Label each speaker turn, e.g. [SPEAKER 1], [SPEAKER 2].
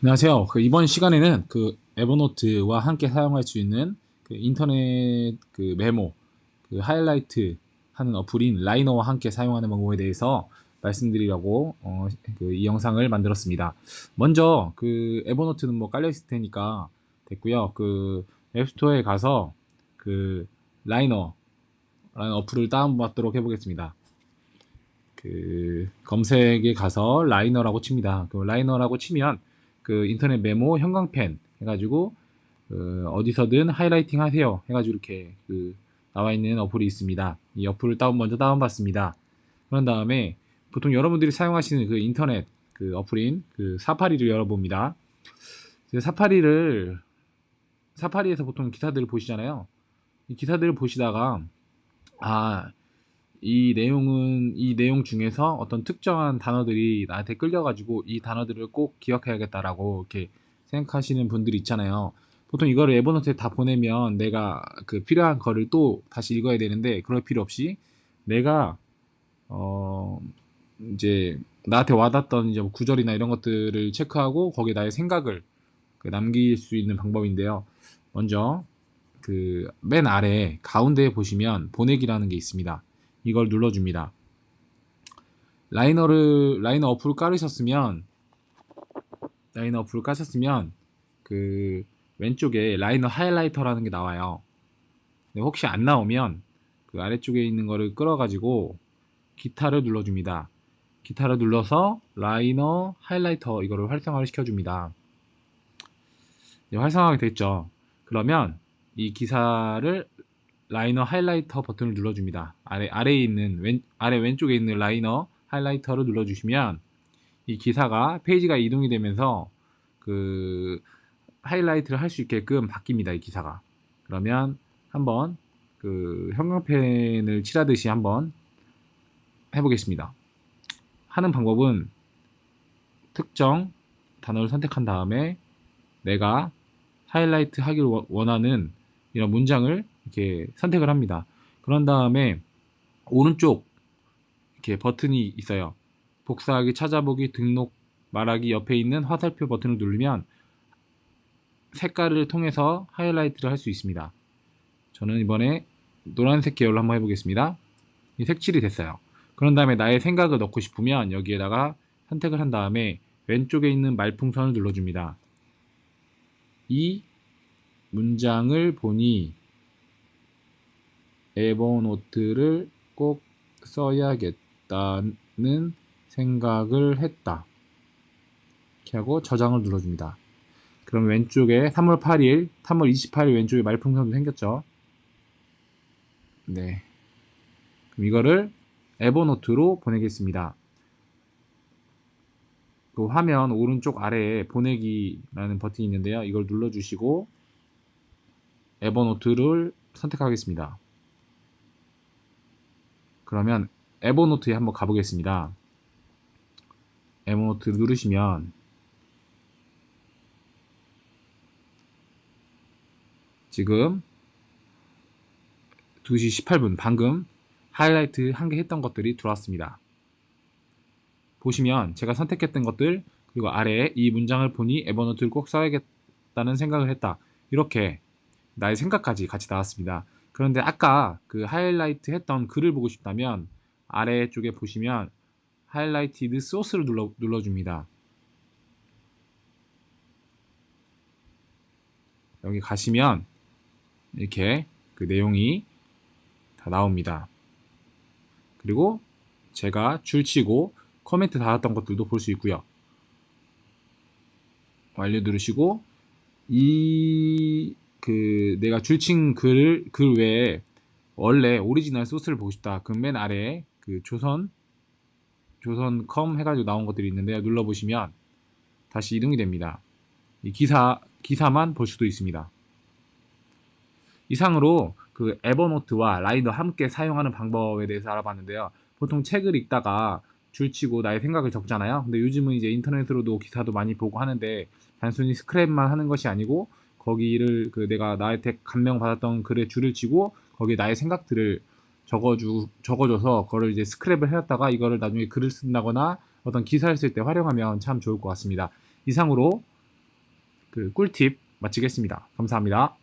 [SPEAKER 1] 안녕하세요. 그 이번 시간에는 그 에버노트와 함께 사용할 수 있는 그 인터넷 그 메모, 그 하이라이트 하는 어플인 라이너와 함께 사용하는 방법에 대해서 말씀드리려고 어, 그 이 영상을 만들었습니다. 먼저 그 에버노트는 뭐 깔려 있을 테니까 됐고요. 그 앱스토어에 가서 그 라이너라는 어플을 다운받도록 해보겠습니다. 그 검색에 가서 라이너라고 칩니다. 그 라이너라고 치면 그 인터넷 메모 형광펜 해가지고 그 어디서든 하이라이팅 하세요 해가지고 이렇게 그 나와 있는 어플이 있습니다. 이 어플을 다운 먼저 다운받습니다. 그런 다음에 보통 여러분들이 사용하시는 그 인터넷 그 어플인 그 사파리를 열어봅니다. 사파리를 사파리에서 보통 기사들을 보시잖아요. 이 기사들을 보시다가 아 이 내용은 이 내용 중에서 어떤 특정한 단어들이 나한테 끌려가지고 이 단어들을 꼭 기억해야겠다라고 이렇게 생각하시는 분들이 있잖아요. 보통 이거를 에버노트에 다 보내면 내가 그 필요한 거를 또 다시 읽어야 되는데 그럴 필요 없이 내가 어 이제 나한테 와닿던 이제 뭐 구절이나 이런 것들을 체크하고 거기에 나의 생각을 그 남길 수 있는 방법인데요. 먼저 그 맨 아래 가운데에 보시면 보내기라는 게 있습니다. 이걸 눌러줍니다. 라이너를 라이너 어플을 깔으셨으면 라이너 어플을 까셨으면 그 왼쪽에 라이너 하이라이터라는 게 나와요. 혹시 안 나오면 그 아래쪽에 있는 거를 끌어가지고 기타를 눌러줍니다. 기타를 눌러서 라이너 하이라이터 이거를 활성화를 시켜줍니다. 활성화가 됐죠. 그러면 이 기사를 라이너 하이라이터 버튼을 눌러줍니다. 아래, 아래에 있는, 왼, 아래 왼쪽에 있는 라이너 하이라이터를 눌러주시면 이 기사가 페이지가 이동이 되면서 그 하이라이트를 할 수 있게끔 바뀝니다. 이 기사가. 그러면 한번 그 형광펜을 칠하듯이 한번 해보겠습니다. 하는 방법은 특정 단어를 선택한 다음에 내가 하이라이트 하기를 원하는 이런 문장을 이렇게 선택을 합니다. 그런 다음에 오른쪽 이렇게 버튼이 있어요. 복사하기, 찾아보기, 등록, 말하기 옆에 있는 화살표 버튼을 누르면 색깔을 통해서 하이라이트를 할 수 있습니다. 저는 이번에 노란색 계열로 한번 해보겠습니다. 이 색칠이 됐어요. 그런 다음에 나의 생각을 넣고 싶으면 여기에다가 선택을 한 다음에 왼쪽에 있는 말풍선을 눌러줍니다. 이 문장을 보니 에버노트를 꼭 써야겠다는 생각을 했다. 이렇게 하고 저장을 눌러줍니다. 그럼 왼쪽에 3월 8일, 3월 28일 왼쪽에 말풍선도 생겼죠. 네. 그럼 이거를 에버노트로 보내겠습니다. 그 화면 오른쪽 아래에 보내기라는 버튼이 있는데요. 이걸 눌러주시고 에버노트를 선택하겠습니다. 그러면 에버노트에 한번 가보겠습니다. 에버노트 누르시면 지금 2시 18분 방금 하이라이트 한 개 했던 것들이 들어왔습니다. 보시면 제가 선택했던 것들 그리고 아래에 이 문장을 보니 에버노트를 꼭 써야겠다는 생각을 했다. 이렇게 나의 생각까지 같이 나왔습니다. 그런데 아까 그 하이라이트 했던 글을 보고 싶다면 아래쪽에 보시면 하이라이티드 소스를 눌러, 눌러줍니다. 여기 가시면 이렇게 그 내용이 다 나옵니다. 그리고 제가 줄치고 코멘트 달았던 것들도 볼 수 있고요. 완료 누르시고 이 그 내가 줄친 글, 글 외에 원래 오리지널 소스를 보고 싶다. 그럼 맨 아래에 그 조선, 조선컴 해가지고 나온 것들이 있는데요. 눌러보시면 다시 이동이 됩니다. 이 기사, 기사만 볼 수도 있습니다. 이상으로 그 에버노트와 라이너 함께 사용하는 방법에 대해서 알아봤는데요. 보통 책을 읽다가 줄치고 나의 생각을 적잖아요. 근데 요즘은 이제 인터넷으로도 기사도 많이 보고 하는데 단순히 스크랩만 하는 것이 아니고 거기를 그 내가 나한테 감명 받았던 글에 줄을 치고 거기에 나의 생각들을 적어주 적어줘서 그거를 이제 스크랩을 해놨다가 이거를 나중에 글을 쓴다거나 어떤 기사를 쓸 때 활용하면 참 좋을 것 같습니다. 이상으로 그 꿀팁 마치겠습니다. 감사합니다.